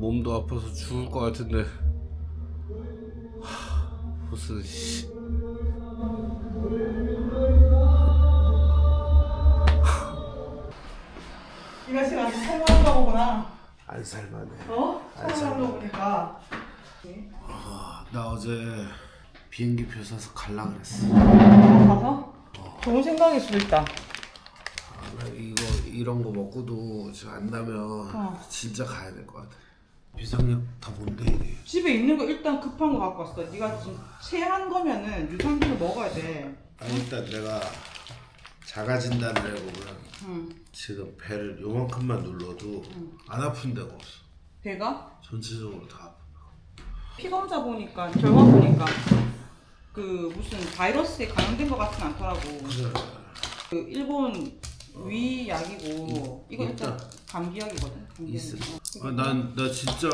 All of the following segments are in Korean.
몸도 아파서 죽을 것 같은데 하, 무슨 씨. 이거 지금 성공한가 보구나. 안 살만해. 어? 성공한가 보니까. 아, 나 어제 비행기 표 사서 갈라 그랬어. 가서? 좋은 생각일 수도 있다. 아, 나 이거 이런 거 먹고도 지금 안 나면 어. 진짜 가야 될 것 같아. 비상약 다 뭔데? 집에 있는 거 일단 급한 거 갖고 왔어. 네가 지금 체한 거면은 유산균을 먹어야 돼. 아 일단 내가 자가 진단을 해보면 응. 지금 배를 요만큼만 눌러도 안 아픈 데가 없어. 배가 전체적으로 다 아파. 피 검사 보니까 결과 보니까 그 무슨 바이러스에 감염된 것 같진 않더라고. 그래. 그 일본 위 약이고 이거 일단 있다. 감기약이거든. 감기약. 있어. 어. 아, 난, 나 진짜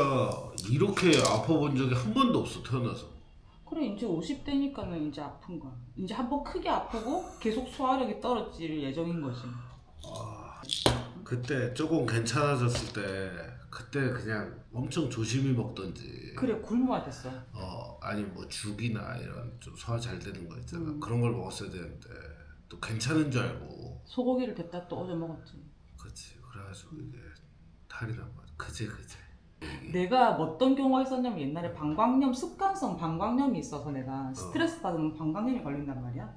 이렇게 아파본 적이 한 번도 없어, 태어나서. 그래 이제 50대니까는 이제 아픈 거야. 이제 한 번 크게 아프고 계속 소화력이 떨어질 예정인 거지. 아, 그때 조금 괜찮아졌을 때, 그때 그냥 엄청 조심히 먹던지. 그래 굶어야 됐어. 어, 아니 뭐 죽이나 이런 좀 소화 잘 되는 거 있잖아. 음. 그런 걸 먹었어야 되는데, 또 괜찮은 줄 알고. 소고기를 됐다 또 어제 먹었지. 그치. 그래가지고 이게 탈이 난 거야. 그제, 그제. 내가 어떤 경우가 있었냐면 옛날에 방광염 습관성 방광염이 있어서 내가 스트레스 받으면 방광염이 걸린단 말이야.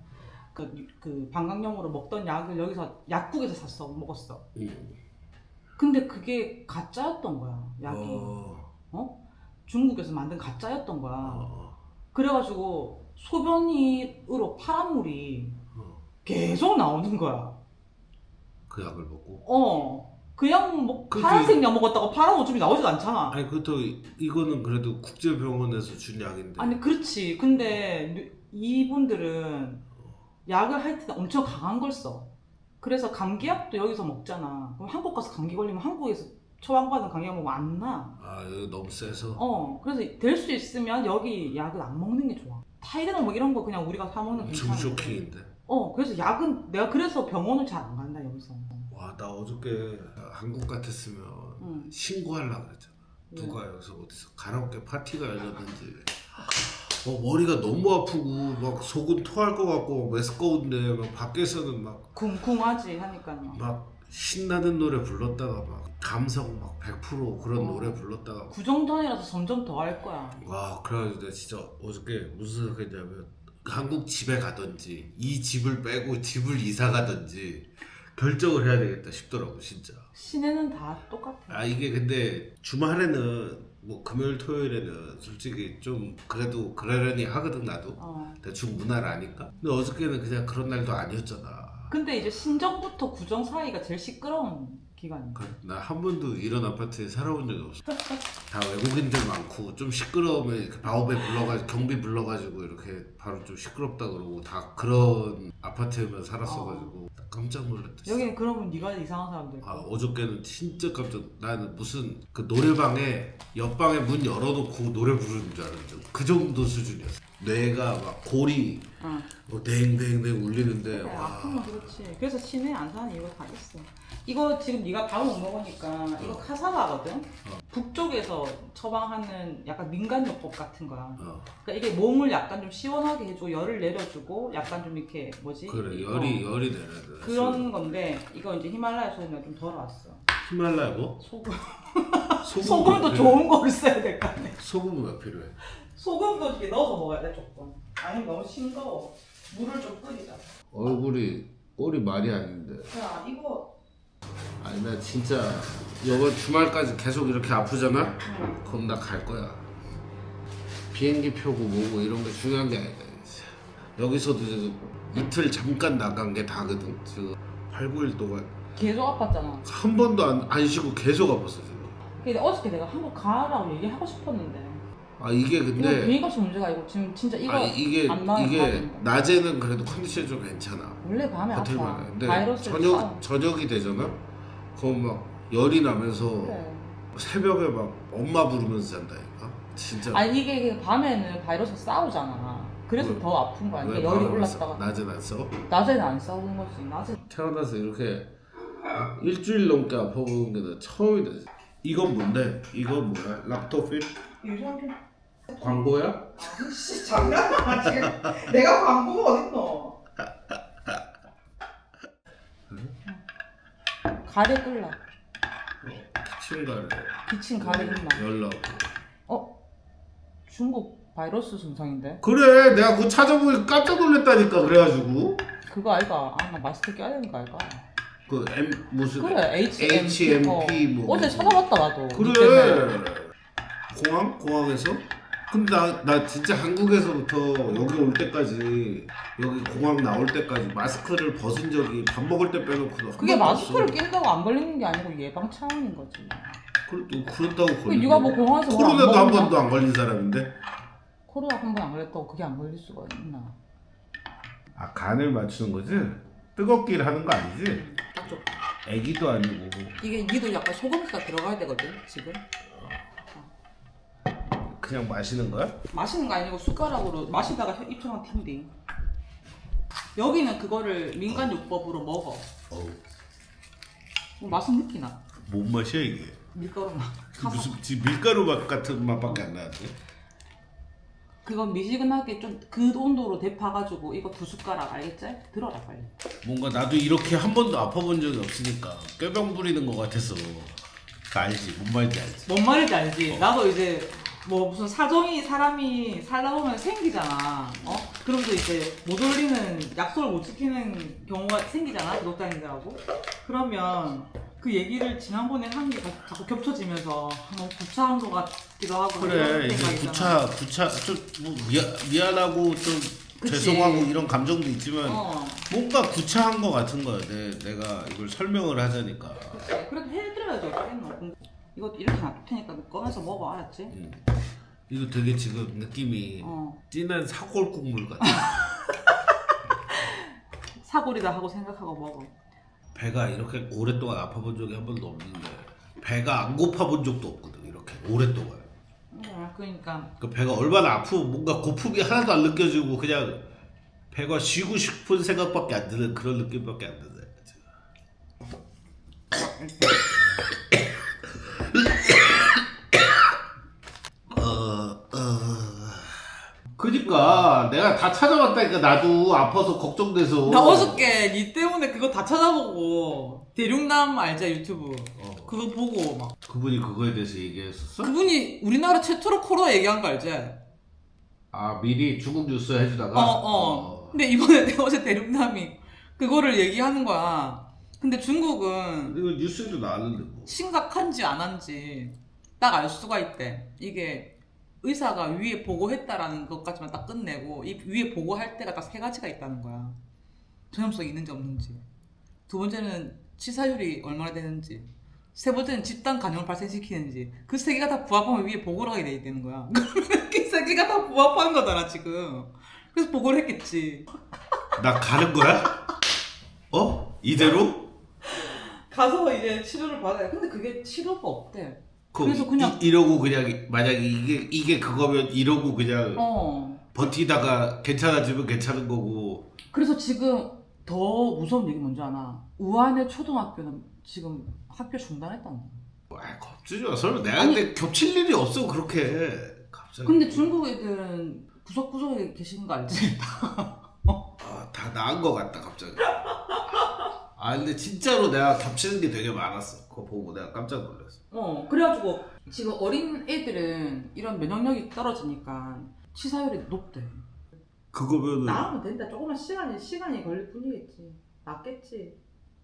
그, 그 방광염으로 먹던 약을 여기서 약국에서 샀어 먹었어. 응. 근데 그게 가짜였던 거야 약이. 어, 어? 중국에서 만든 가짜였던 거야. 어, 그래가지고 소변이로 파란 물이 어. 계속 나오는 거야. 그 약을 먹고. 어. 그냥 뭐 그게- 파란색 약 먹었다고 파란 오줌이 나오지도 않잖아. 아니 그것도 이거는 그래도 국제병원에서 준 약인데 아니 그렇지. 근데 이분들은 약을 할때 엄청 강한 걸 써. 그래서 감기약도 여기서 먹잖아. 그럼 한국 가서 감기 걸리면 한국에서 처방받은 감기약 먹으면 안 나. 아 이거 너무 세서 어. 그래서 될 수 있으면 여기 약을 안 먹는 게 좋아. 타이레놀 뭐 이런 거 그냥 우리가 사 먹는 거 엄청 괜찮아. 쇼킹인데 어. 그래서 약은 내가 그래서 병원을 잘 안 간다 여기서. 와 나 어저께 한국 같았으면 응. 신고하려고 그랬잖아 왜? 누가 여기서 어디서 가라오케 파티가 열렸는지 어, 머리가 너무 아프고 막 속은 토할 것 같고 메스꺼운데 막 밖에서는 막, 쿵쿵하지 하니까 막. 막 신나는 노래 불렀다가 막 감성 막 100% 그런 어. 노래 불렀다가 그 정도 아니라서 점점 더 할 거야. 와 그래가지고 내가 진짜 어저께 무슨 생각했냐면 한국 집에 가든지 이 집을 빼고 집을 이사 가든지 결정을 해야 되겠다 싶더라고 진짜 시내는 다 똑같아. 아 이게 근데 주말에는 뭐 금요일 토요일에는 솔직히 좀 그래도 그러려니 하거든 나도 어. 대충 문화를 아니까 근데 어저께는 그냥 그런 날도 아니었잖아 근데 이제 신정부터 구정 사이가 제일 시끄러운 기간이야. 나 한 번도 이런 아파트에 살아본 적이 없어 다 외국인들 많고 좀 시끄러우면 이렇게 바오베 불러가지고 경비 불러가지고 이렇게 바로 좀 시끄럽다 그러고 다 그런 아파트에만 살았어가지고 나 깜짝 놀랐다. 여기는 그러면 네가 이상한 사람들. 아 어저께는 진짜 깜짝 나는 무슨 그 노래방에 옆방에 문 열어놓고 노래 부르는 줄 알았는데 그 정도 수준이었어 뇌가 막 골이 응. 뭐 댕댕댕 울리는데 그래, 와 아프면 그렇지. 그래서 시내 안 사는 이유가 다 있어. 이거 지금 네가 밥을 못 먹으니까 이거 카사바거든. 어. 북쪽에서 처방하는 약간 민간요법 같은 거야. 어, 그러니까 이게 몸을 약간 좀 시원하게 해주고 열을 내려주고 약간 좀 이렇게 뭐지? 그래 어, 열이 열이 내려야 돼 그런 건데 이거 이제 히말라야 소금이 좀덜 왔어. 히말라야 뭐? 소금. 소금 소금도 왜 좋은 거를 써야 될거 아니야. 소금은 왜 필요해? 소금도 이렇게 넣어서 먹어야 돼 조금. 아니면 너무 싱거워. 물을 좀 끓이자. 얼굴이 꼴이 말이 아닌데 야 이거 아니 나 진짜 이번 주말까지 계속 이렇게 아프잖아? 응. 그럼 나 갈 거야 비행기 표고 뭐고 이런 게 중요한 게 아니다. 여기서도 이틀 잠깐 나간 게 다거든 지금 8, 9일 동안 계속 아팠잖아. 한 번도 안, 안 쉬고 계속 아팠어 지금 근데 어저께 내가 한국 가라고 얘기하고 싶었는데 아 이게 이거 근데 비행값이 문제가 아니고 지금 진짜 이거 아 이게 안 나와요, 이게. 낮에는 그래도 컨디션이 좀 괜찮아 원래 밤에 아파. 호텔만 근데 바이러스 저녁 저녁이 되잖아 그럼 막 열이 나면서 그래. 새벽에 막 엄마 부르면서 잔다니까 진짜 아니 이게 이게 밤에는 바이러스 싸우잖아. 그래서 왜? 더 아픈 거야. 왜 이게 열이 밤에 싸- 올랐다가 낮엔 안 써? 낮에는 안 싸우는 거지. 낮에 태어나서 이렇게 일주일 넘게 아파보는 게 나 처음이다 이건 뭔데? 이건 뭐야? 락토필? 유리하게. 광고야? 씨 장난아 지금. 내가 광고가 어딨노? 가래 끓라. 친가를 기침 가래? 연락. 어? 중국 바이러스 증상인데? 그래, 내가 그거 찾아보니 깜짝 놀랐다니까 그래가지고 그거 아이가? 아나 마스크 껴야 되는 거 아이가? 그 M 무슨 그래 HMP, HMP 뭐 어제 찾아봤다 나도 니 때문에. 그래 공항 공항에서 근데 나, 나 진짜 한국에서부터 여기 올 때까지 여기 공항 나올 때까지 마스크를 벗은 적이 밥 먹을 때 빼놓고도 한 그게 번도 마스크를 없어. 낀다고 안 걸리는 게 아니고 예방 차원인 거지 그래, 또 그렇다고 그 걸리 네가 뭐 뭘안 코로나도 한 먹었나? 번도 안 걸린 사람인데 코로나 한 번 안 걸렸다고 그게 안 걸릴 수가 있나 아 간을 맞추는 거지? 뜨겁기를 하는 거 아니지? 딱 좋다 애기도 아니고 이게 니도 약간 소금기가 들어가야 되거든 지금 그냥 마시는 거야? 마시는 거 아니고 숟가락으로 마시다가 혀- 입처럼 튄디 여기는 그거를 민간 요법으로 먹어 어우 뭐 맛은 느끼나 뭔 맛이야 이게? 밀가루 맛 무슨 지- 밀가루 맛 같은 맛밖에 안 나는데? 그건 미지근하게 좀 그 온도로 데파가지고 이거 두 숟가락 알겠지? 들어라 빨리 뭔가 나도 이렇게 한 번도 아파본 적이 없으니까 꾀병 부리는 것 같아서 그 알지 뭔 말인지 알지 뭔 말인지 알지? 나도 이제 뭐 무슨 사정이 사람이 살다 보면 생기잖아. 어? 그럼 또 이제 못 올리는 약속을 못 지키는 경우가 생기잖아. 구독자님들하고. 그러면 그 얘기를 지난번에 한 게 자꾸 겹쳐지면서 뭐 구차한 것 같기도 하고 그래 이런 이제 생각이 구차 구차 좀뭐 미안, 미안하고 좀 그치. 죄송하고 이런 감정도 있지만 어. 뭔가 구차한 것 같은 거야 내, 내가 이걸 설명을 하자니까 그치. 그래도 해드려야지 어쩌겠노. 이거 이렇게 놔둘 테니까 꺼내서 먹어 알았지? 음. 이거 되게 지금 느낌이 어. 진한 사골 국물 같아 사골이다 하고 생각하고 먹어. 배가 이렇게 오랫동안 아파본 적이 한 번도 없는데 배가 안 고파본 적도 없거든 이렇게 오랫동안 음, 그러니까 그 배가 얼마나 아프면 뭔가 고품이 하나도 안 느껴지고 그냥 배가 쉬고 싶은 생각밖에 안 드는 그런 느낌밖에 안 드네. 어, 그니까 내가 다 찾아봤다니까 나도 아파서 걱정돼서. 나 어저께 니 때문에 그거 다 찾아보고 대륙남 알자 유튜브 어. 그거 보고 막 그분이 그거에 대해서 얘기했었어? 그분이 우리나라 최초로 코로나 얘기한 거 알지? 아 미리 중국 뉴스 해주다가. 어어 어. 근데 이번에 내가 어제 대륙남이 그거를 얘기하는 거야 근데 중국은 이거 뉴스에도 나왔는데 뭐. 심각한지 안 한지 딱 알 수가 있대 이게 의사가 위에 보고했다라는 것까지만 딱 끝내고 이 위에 보고할 때가 딱 세 가지가 있다는 거야. 전염성이 있는지 없는지. 두 번째는 치사율이 얼마나 되는지. 세 번째는 집단 감염을 발생시키는지. 그 세 개가 다 부합하면 위에 보고를 하게 돼 있다는 거야. 그러면 그세 개가 다 부합한 거잖아 지금. 그래서 보고를 했겠지. 나 가는 거야? 어? 이대로? 가서 이제 치료를 받아야 근데 그게 치료가 없대 그 그래서 그냥- 이, 러고 그냥 만약에 이게 이게 그거면 이러고 그냥 어. 버티다가 괜찮아지면 괜찮은 거고. 그래서 지금 더 무서운 얘기 뭔지 아나? 우한의 초등학교는 지금 학교 중단했다는 거야. 아 겁주지 마. 설마 내가 아니- 근데 겹칠 일이 없어 그렇게. 갑자기. 근데 중국 애들은 구석구석에 계시는 거 알지? 아, 다 나은 거 같다 갑자기 아 근데 진짜로 내가 겹치는 게 되게 많았어 그거 보고 내가 깜짝 놀랐어 어, 그래가지고 지금 어린 애들은 이런 면역력이 떨어지니까 치사율이 높대. 그거면은 나으면 된다. 조금만 시간이 시간이 걸릴 뿐이겠지. 낫겠지.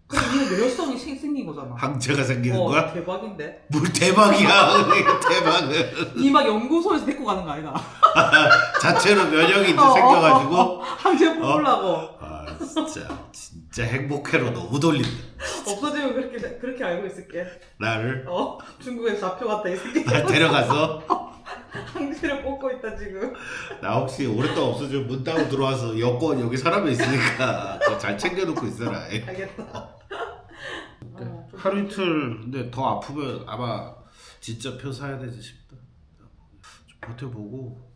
근데 이게 면역성이 생- 생긴 거잖아. 항체가 생기는 어, 거야? 대박인데. 뭘 대박이야 대박은 니 막 연구소에서 데리고 가는 거 아니다. 자체로 면역이 이제 어, 생겨가지고 어, 어, 항체 뽑으려고. 아 진짜 진짜 행복해로 너무 돌린다 없어지면 그렇게 그렇게 알고 있을게. 나를 어 중국에서 잡혀갔다 이 새끼. 날 데려가서 항체를 뽑고 있다 지금. 나 혹시 오랫동안 없어지면 문 따고 들어와서 여권 여기 사람이 있으니까 그거 잘 챙겨놓고 있어라. 알겠다. 어, 좀- 하루 이틀 근데 더 아프면 아마 진짜 표 사야 되지 싶다. 좀 버텨보고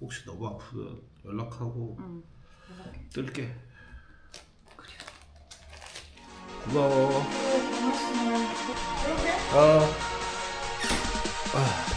혹시 너무 아프면 연락하고 응. 뜰게. 고마워. 고맙습니다. 어 아,